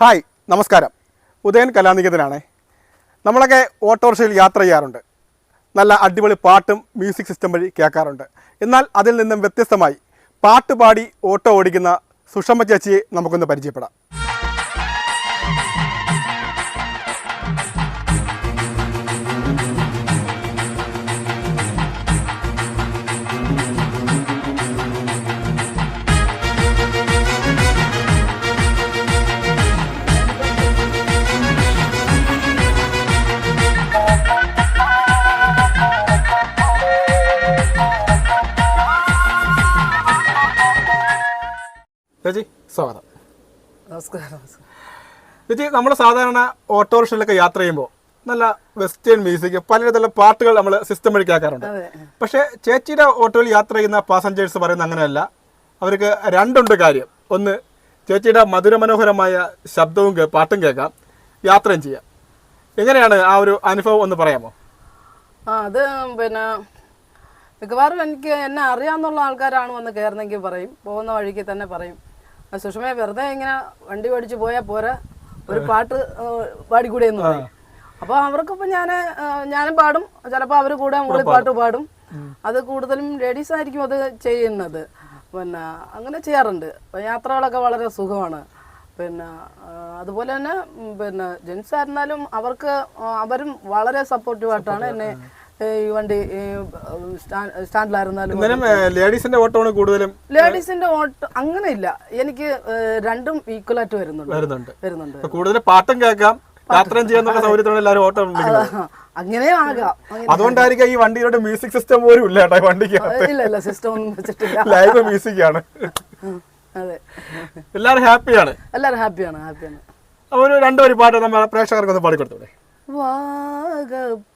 Hi നമസ്കാരം. ഉദയൻ കലാനികേതനാണ്. നമ്മളൊക്കെ ഓട്ടോറിക്ഷയിൽ യാത്ര ചെയ്യാറുണ്ട്. നല്ല അടിപൊളി പാട്ടും മ്യൂസിക് സിസ്റ്റം വഴി കേൾക്കാറുണ്ട്. എന്നാൽ അതിൽ നിന്നും വ്യത്യസ്തമായി പാട്ട് പാടി ഓട്ടോ ഓടിക്കുന്ന സുഷമ്മ ചേച്ചിയെ നമുക്കൊന്ന് പരിചയപ്പെടാം. ചേച്ചി സ്വാഗതം. നമസ്കാരം ചേച്ചി നമ്മൾ സാധാരണ ഓട്ടോറിക്ഷയിലൊക്കെ യാത്ര ചെയ്യുമ്പോൾ നല്ല വെസ്റ്റേൺ മ്യൂസിക് പലതരത്തിലുള്ള പാട്ടുകൾ നമ്മൾ സിസ്റ്റം വഴി കേൾക്കാറുണ്ട്. പക്ഷേ ചേച്ചിയുടെ ഓട്ടോയിൽ യാത്ര ചെയ്യുന്ന പാസഞ്ചേഴ്സ് പറയുന്ന അങ്ങനെയല്ല. അവർക്ക് രണ്ടുണ്ട് കാര്യം. ഒന്ന് ചേച്ചിയുടെ മധുരമനോഹരമായ ശബ്ദവും പാട്ടും കേൾക്കാം. യാത്രയും ചെയ്യാം. എങ്ങനെയാണ് ആ ഒരു അനുഭവം ഒന്ന് പറയാമോ? ആ അത് പിന്നെ മിക്കവാറും എനിക്ക് എന്നെ അറിയാമെന്നുള്ള ആൾക്കാരാണ് വന്ന് കയറുന്നെങ്കിൽ പറയും. പോകുന്ന വഴിക്ക് തന്നെ പറയും. സുഷമയെ വെറുതെ ഇങ്ങനെ വണ്ടി ഓടിച്ചു പോയാൽ പോരാ. ഒരു പാട്ട് പാടിക്കൂടെ എന്ന് പറയും. അപ്പോൾ അവർക്കിപ്പോ ഞാൻ ഞാനും പാടും. ചിലപ്പോ അവർ കൂടെ മൂളിപ്പാട്ട് പാടും. അത് കൂടുതലും ലേഡീസ് ആയിരിക്കും അത് ചെയ്യുന്നത്. പിന്നെ അങ്ങനെ ചെയ്യാറുണ്ട്. യാത്രകളൊക്കെ വളരെ സുഖമാണ്. പിന്നെ അതുപോലെ തന്നെ പിന്നെ ജെൻസ് ആയിരുന്നാലും അവർക്ക് അവരും വളരെ സപ്പോർട്ടീവായിട്ടാണ് എന്നെ ഈ വണ്ടി സ്റ്റാൻഡിലായിരുന്നാലും ലേഡീസിന്റെ ഓട്ടമാണ് കൂടുതലും ലേഡീസിന്റെ ഓട്ടോ അങ്ങനെ ഇല്ല എനിക്ക് രണ്ടും ഈക്വൽ ആയിട്ട് വരുന്നുണ്ട്. വരുന്നുണ്ട്. കൂടുതൽ പാട്ടും കേൾക്കാം. യാത്രയും ചെയ്യാന്നുള്ള സൗകര്യത്തോടെ എല്ലാവരും ഓട്ടം അങ്ങനെ ആകാം. അതുകൊണ്ടായിരിക്കും ഈ വണ്ടിയുടെ മ്യൂസിക് സിസ്റ്റം പോലും ഇല്ല കേട്ടോ വണ്ടിക്ക്. ഇല്ല ഇല്ല സിസ്റ്റം ഒന്നും വെച്ചിട്ടില്ല. ലൈവ് മ്യൂസിക് ആണ്. അതെ. എല്ലാവരും ഹാപ്പിയാണ്. എല്ലാവരും ഹാപ്പിയാണ് ഹാപ്പിയാണ്. അപ്പൊ ഒരു രണ്ടൊരു പാട്ട് നമ്മൾ പ്രേക്ഷകർക്ക് ഒന്ന് പാടിക്കൊടുത്തൂടെ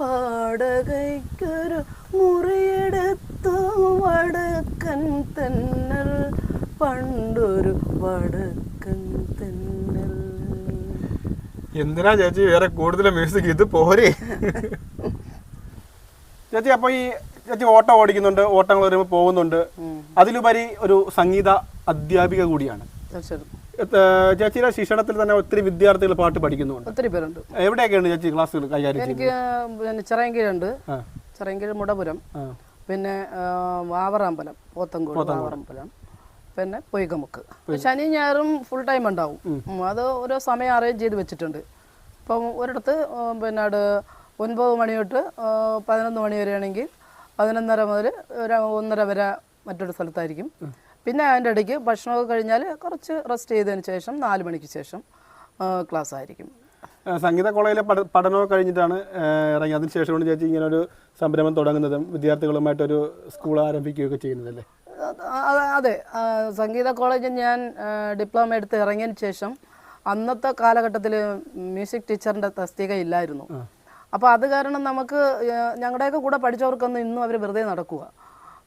വാടകയ്ക്കൊരു മുറിയെടുത്തു. വടക്കൻ തെന്നൽ പണ്ടൊരു വടക്കൻ തെന്നൽ. എന്തിനാ ചേച്ചി? വേറെ കൂടുതൽ മ്യൂസിക് ഇത് പോരെ? ചേച്ചി അപ്പൊ ഈ ചേച്ചി ഓട്ടം ഓടിക്കുന്നുണ്ട് ഓട്ടങ്ങൾ വരുമ്പോൾ പോകുന്നുണ്ട്. അതിലുപരി ഒരു സംഗീത അധ്യാപിക കൂടിയാണ്. തീർച്ചയായിട്ടും. ചേച്ചിയുടെ ശിക്ഷണത്തിൽ തന്നെ ഒത്തിരി വിദ്യാർത്ഥികൾ പാട്ട് പഠിക്കുന്നുണ്ട്. ഒത്തിരി പേരുണ്ട്. എവിടെയൊക്കെയാണ് ചേച്ചി ക്ലാസ്സുകൾ കൈകാര്യം എനിക്ക് പിന്നെ ചിറയങ്കിലുണ്ട് ആ, മുടപുരം. പിന്നെ വാവറാമ്പലം പോത്തങ്കോട് വാവറാമ്പലം. പിന്നെ പൊയ്കമുക്ക്. ശനി ഞായറും ഫുൾ ടൈം ഉണ്ടാവും. അത് ഓരോ സമയം അറേഞ്ച് ചെയ്ത് വെച്ചിട്ടുണ്ട്. ഇപ്പം ഒരിടത്ത് പിന്നെ ഒൻപത് മണി തൊട്ട് പതിനൊന്ന് മണി വരെയാണെങ്കിൽ പതിനൊന്നര മുതൽ ഒരു ഒന്നര വരെ മറ്റൊരു സ്ഥലത്തായിരിക്കും. പിന്നെ അതിന്റെ ഇടയ്ക്ക് ഭക്ഷണമൊക്കെ കഴിഞ്ഞാൽ കുറച്ച് റെസ്റ്റ് ചെയ്തതിന് ശേഷം നാല് മണിക്ക് ശേഷം ക്ലാസ് ആയിരിക്കും. സംഗീത കോളേജിലെ പഠ പഠനമൊക്കെ കഴിഞ്ഞിട്ടാണ് ഇറങ്ങി. അതിന് ശേഷമാണ് ചേച്ചി ഇങ്ങനെ ഒരു സംരംഭം തുടങ്ങുന്നതും വിദ്യാർത്ഥികളുമായിട്ടൊരു സ്കൂൾ ആരംഭിക്കുകയൊക്കെ ചെയ്യുന്നതല്ലേ? അതെ സംഗീത കോളേജിൽ ഞാൻ ഡിപ്ലോമ എടുത്ത് ഇറങ്ങിയതിന് ശേഷം അന്നത്തെ കാലഘട്ടത്തിൽ മ്യൂസിക് ടീച്ചറിന്റെ തസ്തിക ഇല്ലായിരുന്നു. അപ്പോൾ അത് കാരണം നമുക്ക് ഞങ്ങളുടെയൊക്കെ കൂടെ പഠിച്ചവർക്കൊന്നും ഇന്നും അവർ വെറുതെ നടക്കുക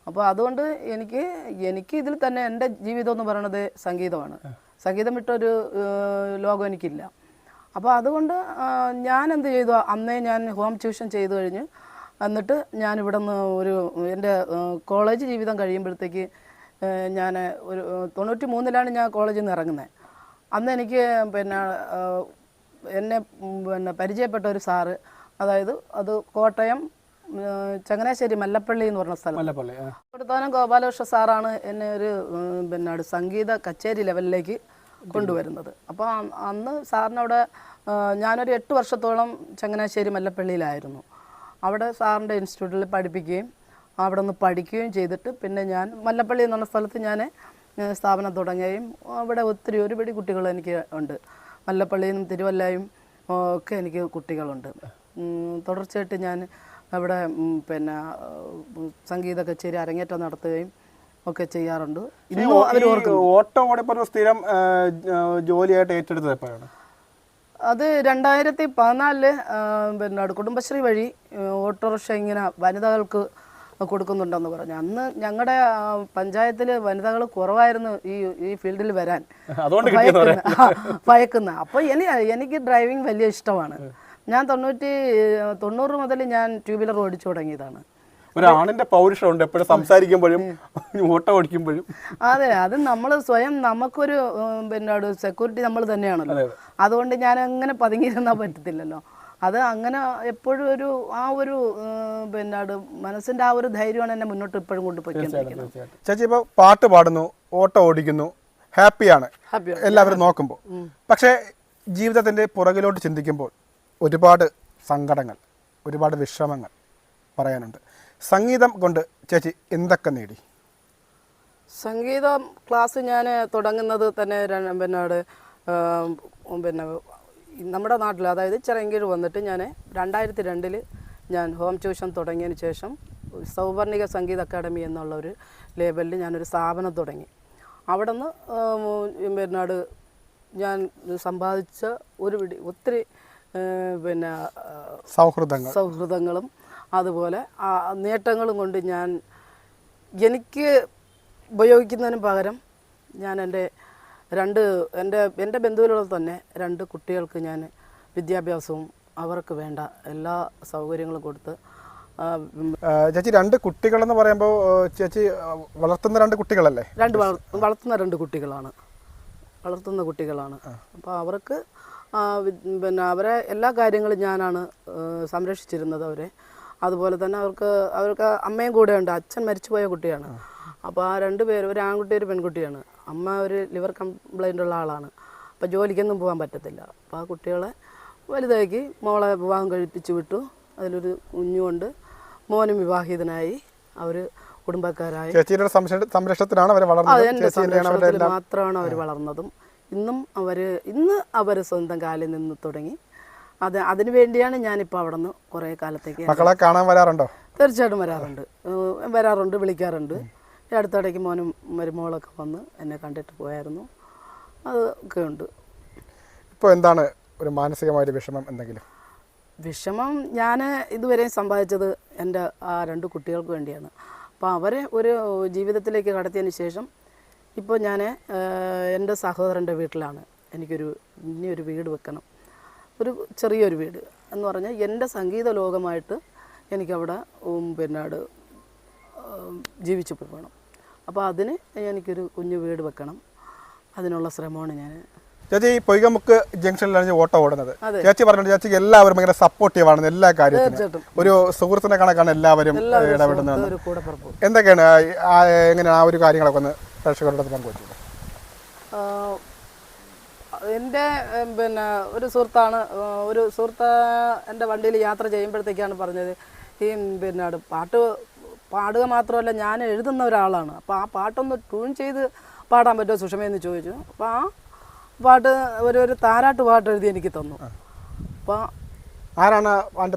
അപ്പോൾ അതുകൊണ്ട് എനിക്ക് എനിക്ക് ഇതിൽ തന്നെ എന്റെ ജീവിതം എന്ന് പറയുന്നത് സംഗീതമാണ്. സംഗീതം വിട്ടൊരു ആ, ലോകം എനിക്കില്ല. അപ്പോൾ അതുകൊണ്ട് ഞാൻ എന്ത് ചെയ്തു? അന്നേ ഞാൻ ഹോം ട്യൂഷൻ ചെയ്തു കഴിഞ്ഞ് എന്നിട്ട് ഞാൻ ഇവിടെ നിന്ന് ഒരു എന്റെ കോളേജ് ജീവിതം കഴിയുമ്പോഴത്തേക്ക് ഞാൻ ഒരു തൊണ്ണൂറ്റി മൂന്നിലാണ് ഞാൻ കോളേജിൽ നിന്ന് ഇറങ്ങുന്നത്. അന്ന് എനിക്ക് പിന്നെ എന്നെ പിന്നെ പരിചയപ്പെട്ട ഒരു സാറ് അതായത് അത് കോട്ടയം ചങ്ങനാശ്ശേരി മല്ലപ്പള്ളി എന്ന് പറഞ്ഞ സ്ഥലം. മല്ലപ്പള്ളി. കൊടുത്താനം ഗോപാലകൃഷ്ണ സാറാണ് എന്നെ ഒരു പിന്നെ സംഗീത കച്ചേരി ലെവലിലേക്ക് കൊണ്ടുവരുന്നത്. അപ്പോൾ അന്ന് സാറിനവിടെ ഞാനൊരു എട്ട് വർഷത്തോളം ചങ്ങനാശ്ശേരി മല്ലപ്പള്ളിയിലായിരുന്നു. അവിടെ സാറിന്റെ ഇൻസ്റ്റിറ്റ്യൂട്ടിൽ പഠിപ്പിക്കുകയും അവിടെ നിന്ന് പഠിക്കുകയും ചെയ്തിട്ട് പിന്നെ ഞാൻ മല്ലപ്പള്ളി എന്ന് പറഞ്ഞ സ്ഥലത്ത് ഞാൻ സ്ഥാപനം തുടങ്ങുകയും അവിടെ ഒത്തിരി ഒരുപടി കുട്ടികൾ എനിക്ക് ഉണ്ട്. മല്ലപ്പള്ളിയിൽ നിന്നും തിരുവല്ലയും ഒക്കെ എനിക്ക് കുട്ടികളുണ്ട്. തുടർച്ചയായിട്ട് ഞാൻ അവിടെ പിന്നെ സംഗീത കച്ചേരി അരങ്ങേറ്റം നടത്തുകയും ഒക്കെ ചെയ്യാറുണ്ട്. ഇന്നും അവർ ഓട്ടോ ഓടിപ്പോ സ്ഥിരം ജോലിയായിട്ട് ഏറ്റെടുത്തത് എപ്പോഴാണ്? അത് രണ്ടായിരത്തി പതിനാലിൽ പിന്നെ കുടുംബശ്രീ വഴി ഓട്ടോറിക്ഷ ഇങ്ങനെ വനിതകൾക്ക് കൊടുക്കുന്നുണ്ടെന്ന് പറഞ്ഞു. അന്ന് ഞങ്ങളുടെ പഞ്ചായത്തിൽ വനിതകൾ കുറവായിരുന്നു ഈ ഈ ഫീൽഡിൽ വരാൻ. ഭയക്കുന്ന അപ്പൊ ഭയക്കുന്ന. അപ്പോൾ എനി എനിക്ക് ഡ്രൈവിംഗ് വലിയ ഇഷ്ടമാണ്. ഞാൻ തൊണ്ണൂറ്റി തൊണ്ണൂറ് മുതൽ ഞാൻ ടൂ വീലർ ഓടിച്ചു തുടങ്ങിയതാണ്. ഒരു ആണിന്റെ പൗരുഷമുണ്ട്. എപ്പോഴും സംസാരിക്കുമ്പോഴും ഓട്ടം ഓടിക്കുമ്പോഴും. അതെ അത് നമ്മൾ സ്വയം നമുക്കൊരു പിന്നെ ഒരു സെക്യൂരിറ്റി നമ്മൾ തന്നെയാണല്ലോ. അതെ, അതുകൊണ്ട് ഞാൻ അങ്ങനെ പതുങ്ങിയിരുന്നാൽ പറ്റത്തില്ലല്ലോ. അത് അങ്ങനെ എപ്പോഴും ഒരു ആ ഒരു പിന്നെ മനസ്സിന്റെ ആ ഒരു ധൈര്യമാണ് എന്നെ മുന്നോട്ട് ഇപ്പോഴും കൊണ്ടുപോയിക്കൊണ്ടിരിക്കുന്നത് ചേച്ചി ഇപ്പോൾ പാട്ട് പാടുന്നു ഓട്ടം ഓടിക്കുന്നു ഹാപ്പിയാണ്. എല്ലാവരും നോക്കുമ്പോൾ. പക്ഷേ ജീവിതത്തിന്റെ പുറകിലോട്ട് ചിന്തിക്കുമ്പോൾ ഒരുപാട് സങ്കടങ്ങൾ ഒരുപാട് വിഷമങ്ങൾ പറയാനുണ്ട്. സംഗീതം കൊണ്ട് ചേച്ചി എന്തൊക്കെ നേടി? സംഗീതം ക്ലാസ് ഞാൻ തുടങ്ങുന്നത് തന്നെ പിന്നെ പിന്നെ നമ്മുടെ നാട്ടിൽ അതായത് ചിറങ്കീഴ് വന്നിട്ട് ഞാൻ രണ്ടായിരത്തി രണ്ടിൽ ഞാൻ ഹോം ട്യൂഷൻ തുടങ്ങിയതിന് ശേഷം സൗവർണിക സംഗീത അക്കാദമി എന്നുള്ള ഒരു ലേബലിൽ ഞാനൊരു സ്ഥാപനം തുടങ്ങി. അവിടെ നിന്ന് പിന്നെ ഞാൻ സമ്പാദിച്ച ഒരു ഒത്തിരി പിന്നെ സൗഹൃദങ്ങൾ. സൗഹൃദങ്ങളും അതുപോലെ ആ നേട്ടങ്ങളും കൊണ്ട് ഞാൻ എനിക്ക് ഉപയോഗിക്കുന്നതിന് പകരം ഞാൻ എന്റെ രണ്ട് എന്റെ എന്റെ ബന്ധുവിലുള്ള തന്നെ രണ്ട് കുട്ടികൾക്ക് ഞാൻ വിദ്യാഭ്യാസവും അവർക്ക് വേണ്ട എല്ലാ സൗകര്യങ്ങളും കൊടുത്ത് ചേച്ചി രണ്ട് കുട്ടികളെന്ന് പറയുമ്പോൾ ചേച്ചി വളർത്തുന്ന രണ്ട് കുട്ടികളല്ലേ? രണ്ട് വളർത്തുന്ന രണ്ട് കുട്ടികളാണ്. വളർത്തുന്ന കുട്ടികളാണ്. അപ്പോൾ അവർക്ക് പിന്നെ അവരെ എല്ലാ കാര്യങ്ങളും ഞാനാണ് സംരക്ഷിച്ചിരുന്നത് അവരെ. അതുപോലെ തന്നെ അവർക്ക് അവർക്ക് അമ്മയും കൂടെ ഉണ്ട് അച്ഛൻ മരിച്ചുപോയ കുട്ടിയാണ്. അപ്പോൾ ആ രണ്ട് പേര് ഒരു ആൺകുട്ടി ഒരു പെൺകുട്ടിയാണ്. അമ്മ ഒരു ലിവർ കംപ്ലൈന്റ് ഉള്ള ആളാണ്. അപ്പോൾ ജോലിക്കൊന്നും പോകാൻ പറ്റത്തില്ല. അപ്പോൾ ആ കുട്ടികളെ വലുതാക്കി മോളെ വിവാഹം കഴിപ്പിച്ച് വിട്ടു. അതിലൊരു കുഞ്ഞുകൊണ്ട് മോനും വിവാഹിതനായി. അവർ കുടുംബക്കാരായി. സംരക്ഷണത്തിലാണ് അവർ വളർന്നത്. മാത്രമാണ് അവർ വളർന്നതും. ഇന്നും അവർ ഇന്ന് അവർ സ്വന്തം കാലിൽ നിന്ന് തുടങ്ങി. അത് അതിനു വേണ്ടിയാണ് ഞാനിപ്പോൾ അവിടെ നിന്ന് കുറേ കാലത്തേക്ക് മക്കളെ കാണാൻ വരാറുണ്ടോ? തീർച്ചയായിട്ടും വരാറുണ്ട്. വരാറുണ്ട് വിളിക്കാറുണ്ട്. ഈ അടുത്തിടയ്ക്ക് മോനും മരുമകളൊക്കെ വന്ന് എന്നെ കണ്ടിട്ട് പോയായിരുന്നു. അതൊക്കെ ഉണ്ട്. ഇപ്പോൾ എന്താണ് ഒരു മാനസികമായ വിഷമം എന്തെങ്കിലും? വിഷമം ഞാൻ ഇതുവരെ സമ്പാദിച്ചത് എന്റെ ആ രണ്ട് കുട്ടികൾക്ക് വേണ്ടിയാണ്. അപ്പോൾ അവരെ ഒരു ജീവിതത്തിലേക്ക് കടത്തിയതിന് ശേഷം ഇപ്പോൾ ഞാൻ എന്റെ സഹോദരന്റെ വീട്ടിലാണ്. എനിക്കൊരു ഇനിയൊരു വീട് വെക്കണം. ഒരു ചെറിയൊരു വീട് എന്ന് പറഞ്ഞാൽ എന്റെ സംഗീത ലോകമായിട്ട് എനിക്കവിടെ പിന്നാട് ജീവിച്ചു പോകണം. അപ്പോൾ അതിന് എനിക്കൊരു കുഞ്ഞു വീട് വെക്കണം. അതിനുള്ള ശ്രമമാണ് ഞാൻ ചേച്ചി ഈ പൊയ്കമുക്ക് ജംഗ്ഷനിലാണ് ഓട്ടോ ഓടുന്നത്. ചേച്ചി പറഞ്ഞിട്ട് ചേച്ചിക്ക് എല്ലാവരും ഭയങ്കര സപ്പോർട്ടീവ് ആണ് എല്ലാ കാര്യത്തിലും ഒരു സുഹൃത്തിനെ കണക്കാണ് എല്ലാവരും ഇടപെടുന്നത് എന്തൊക്കെയാണ് എങ്ങനെയാണ് ആ ഒരു കാര്യങ്ങളൊക്കെ ഒന്ന് പ്രേക്ഷകരുടെ പങ്കുവച്ചത്? എന്റെ പിന്നെ ഒരു സുഹൃത്താണ് ഒരു സുഹൃത്ത് എന്റെ വണ്ടിയിൽ യാത്ര ചെയ്യുമ്പോഴത്തേക്കാണ് പറഞ്ഞത്. ഈ പിന്നെ പാട്ട് പാടുക മാത്രമല്ല ഞാൻ എഴുതുന്ന ഒരാളാണ്. അപ്പോൾ ആ പാട്ടൊന്ന് ട്യൂൺ ചെയ്ത് പാടാൻ പറ്റുമോ സുഷമയെന്ന് ചോദിച്ചു. അപ്പോൾ ആ പാട്ട് ഒരു ഒരു താരാട്ട് പാട്ട് എഴുതി എനിക്ക് തന്നു. അപ്പോൾ ആരാണ്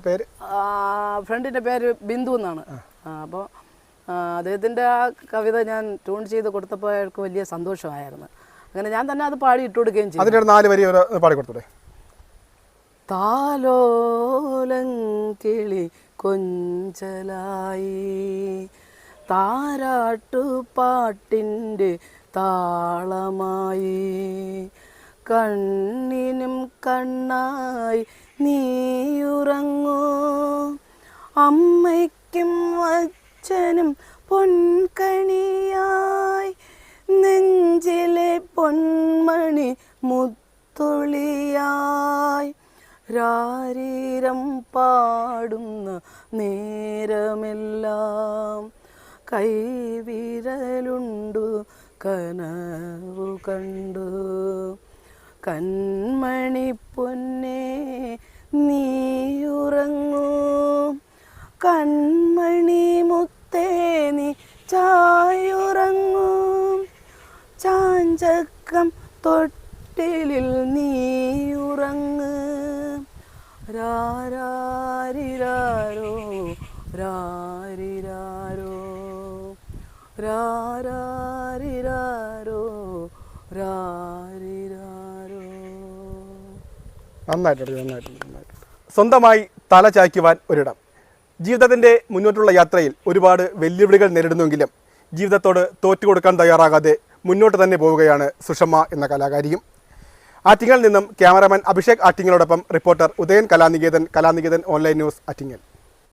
പേര്? ഫ്രണ്ടിന്റെ പേര് ബിന്ദു എന്നാണ്. അപ്പോൾ അദ്ദേഹത്തിന്റെ ആ കവിത ഞാൻ ട്യൂൺ ചെയ്ത് കൊടുത്തപ്പോൾ അയാൾക്ക് വലിയ സന്തോഷമായിരുന്നു. അങ്ങനെ ഞാൻ തന്നെ അത് പാടി ഇട്ട് കൊടുക്കുകയും ചെയ്തു. അതിന്റെ നാല് വരി പാടി കൊടുത്തേ താലോലം കിളി കൊഞ്ചലായി താരാട്ടുപാട്ടിന്റെ താളമായി കണ്ണിനും കണ്ണായി നീയുറങ്ങൂ അമ്മയ്ക്കും അച്ഛനും പൊൻകണിയായി നെഞ്ചിലെ പൊന്മണി മുത്തൊളിയായി. രാരീരം പാടുന്ന നേരമെല്ലാം കൈവിരലുണ്ടു കനവു കണ്ടു. കൺമണി പൊന്നേ നീയുറങ്ങൂ. നീ ചായുറങ്ങൂ. ചാഞ്ചക്കം തൊട്ടിലിൽ നീയുറങ്ങ്. രാരാരിരാരോ രാരിരാരോ രാരാരിരാരോ രാരിരാരോ. നന്നായിട്ടുണ്ട് നന്നായിട്ടുണ്ട് സ്വന്തമായി തല ചായ്ക്കുവാൻ ഒരിടം. ജീവിതത്തിന്റെ മുന്നോട്ടുള്ള യാത്രയിൽ ഒരുപാട് വെല്ലുവിളികൾ നേരിടുന്നുവെങ്കിലും ജീവിതത്തോട് തോറ്റു കൊടുക്കാൻ തയ്യാറാകാതെ മുന്നോട്ട് തന്നെ പോവുകയാണ് സുഷമ്മ എന്ന കലാകാരിയും. ആറ്റിങ്ങൽ നിന്നും cameraman Abhishek ആറ്റിങ്ങലോടൊപ്പം reporter Udayan Kalaniketan Kalaniketan online news Attingal.